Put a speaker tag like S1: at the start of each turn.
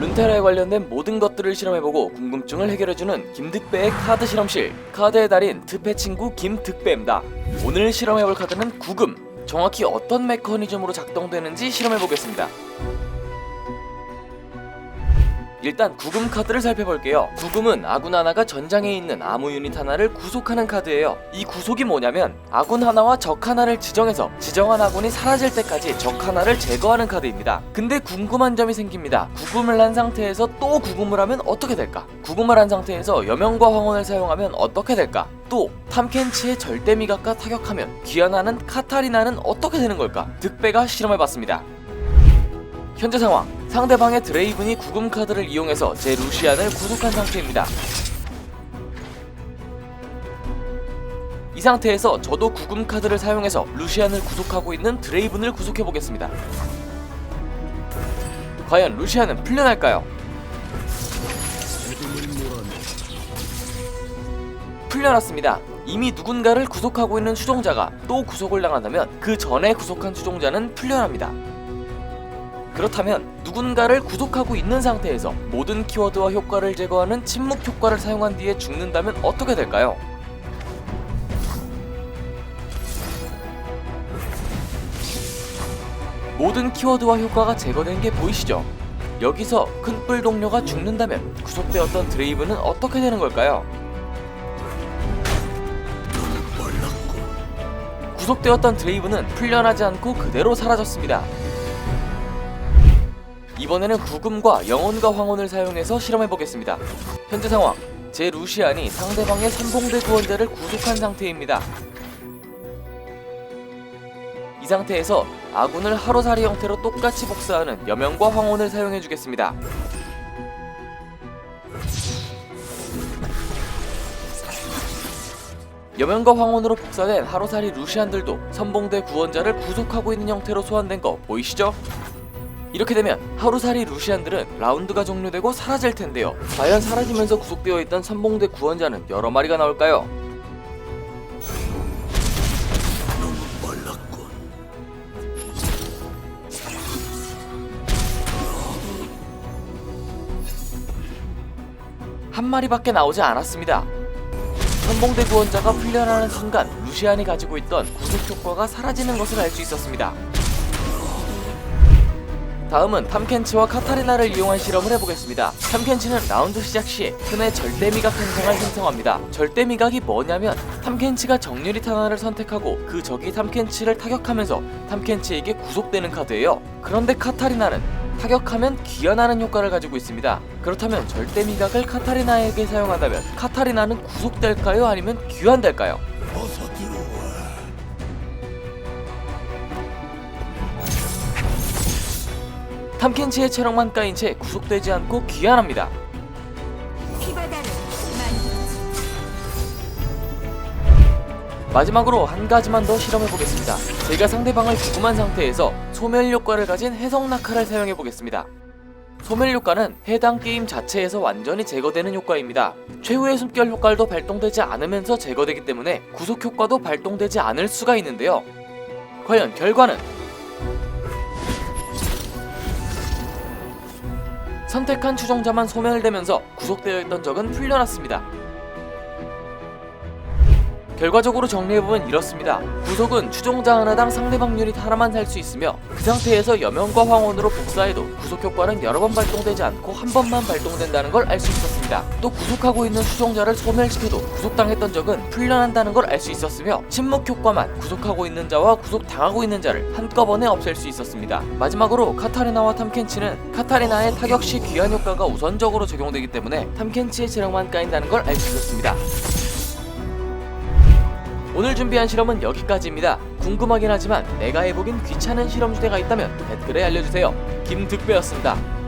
S1: 룬테라에 관련된 모든 것들을 실험해보고 궁금증을 해결해주는 김득배의 카드 실험실. 카드의 달인 득배 친구 김득배입니다. 오늘 실험해볼 카드는 구금. 정확히 어떤 메커니즘으로 작동되는지 실험해보겠습니다 일단 구금 카드를 살펴볼게요. 구금은 아군 하나가 전장에 있는 아무 유닛 하나를 구속하는 카드예요. 이 구속이 뭐냐면 아군 하나와 적 하나를 지정해서 지정한 아군이 사라질 때까지 적 하나를 제거하는 카드입니다. 근데 궁금한 점이 생깁니다. 구금을 한 상태에서 또 구금을 하면 어떻게 될까? 구금을 한 상태에서 여명과 황혼을 사용하면 어떻게 될까? 또 탐켄치의 절대 미각과 타격하면 귀환하는 카타리나는 어떻게 되는 걸까? 득배가 실험해봤습니다. 현재 상황 상대방의 드레이븐이 구금 카드를 이용해서 제 루시안을 구속한 상태입니다. 이 상태에서 저도 구금 카드를 사용해서 루시안을 구속하고 있는 드레이븐을 구속해 보겠습니다. 과연 루시안은 풀려날까요? 풀려났습니다. 이미 누군가를 구속하고 있는 추종자가 또 구속을 당한다면 그 전에 구속한 추종자는 풀려납니다. 그렇다면 누군가를 구속하고 있는 상태에서 모든 키워드와 효과를 제거하는 침묵 효과를 사용한 뒤에 죽는다면 어떻게 될까요? 모든 키워드와 효과가 제거된 게 보이시죠? 여기서 큰뿔 동료가 죽는다면 구속되었던 드레이브는 어떻게 되는 걸까요? 구속되었던 드레이브는 풀려나지 않고 그대로 사라졌습니다. 이번에는 구금과 영혼과 황혼을 사용해서 실험해보겠습니다. 현재 상황, 제 루시안이 상대방의 선봉대 구원자를 구속한 상태입니다. 이 상태에서 아군을 하루살이 형태로 똑같이 복사하는 여명과 황혼을 사용해주겠습니다. 여명과 황혼으로 복사된 하루살이 루시안들도 선봉대 구원자를 구속하고 있는 형태로 소환된 거 보이시죠? 이렇게 되면 하루살이 루시안들은 라운드가 종료되고 사라질 텐데요. 과연 사라지면서 구속되어 있던 선봉대 구원자는 여러 마리가 나올까요? 한 마리밖에 나오지 않았습니다. 선봉대 구원자가 풀려나는 순간 루시안이 가지고 있던 구속 효과가 사라지는 것을 알 수 있었습니다. 다음은 탐켄치와 카타리나를 이용한 실험을 해보겠습니다. 탐켄치는 라운드 시작 시에 틈에 절대 미각 행성을 생성합니다. 절대 미각이 뭐냐면 탐켄치가 정유리 하나를 선택하고 그 적이 탐켄치를 타격하면서 탐켄치에게 구속되는 카드예요. 그런데 카타리나는 타격하면 귀환하는 효과를 가지고 있습니다. 그렇다면 절대 미각을 카타리나에게 사용한다면 카타리나는 구속될까요? 아니면 귀환될까요? 탐켄치의 체력만 까인 채 구속되지 않고 귀환합니다. 마지막으로 한 가지만 더 실험해 보겠습니다. 제가 상대방을 죽음한 상태에서 소멸 효과를 가진 해석 낙하를 사용해 보겠습니다. 소멸 효과는 해당 게임 자체에서 완전히 제거되는 효과입니다. 최후의 숨결 효과도 발동되지 않으면서 제거되기 때문에 구속 효과도 발동되지 않을 수가 있는데요. 과연 결과는 선택한 추종자만 소멸되면서 구속되어 있던 적은 풀려났습니다. 결과적으로 정리해보면 이렇습니다. 구속은 추종자 하나당 상대방 유닛 하나만 살 수 있으며 그 상태에서 여명과 황혼으로 복사해도 구속 효과는 여러 번 발동되지 않고 한 번만 발동된다는 걸 알 수 있었습니다. 또 구속하고 있는 추종자를 소멸시켜도 구속당했던 적은 풀려난다는 걸 알 수 있었으며 침묵 효과만 구속하고 있는 자와 구속당하고 있는 자를 한꺼번에 없앨 수 있었습니다. 마지막으로 카타리나와 탐켄치는 카타리나의 타격 시 귀환 효과가 우선적으로 적용되기 때문에 탐켄치의 체력만 까인다는 걸 알 수 있었습니다. 오늘 준비한 실험은 여기까지입니다. 궁금하긴 하지만 내가 해보긴 귀찮은 실험 주제가 있다면 댓글에 알려주세요. 김득배였습니다.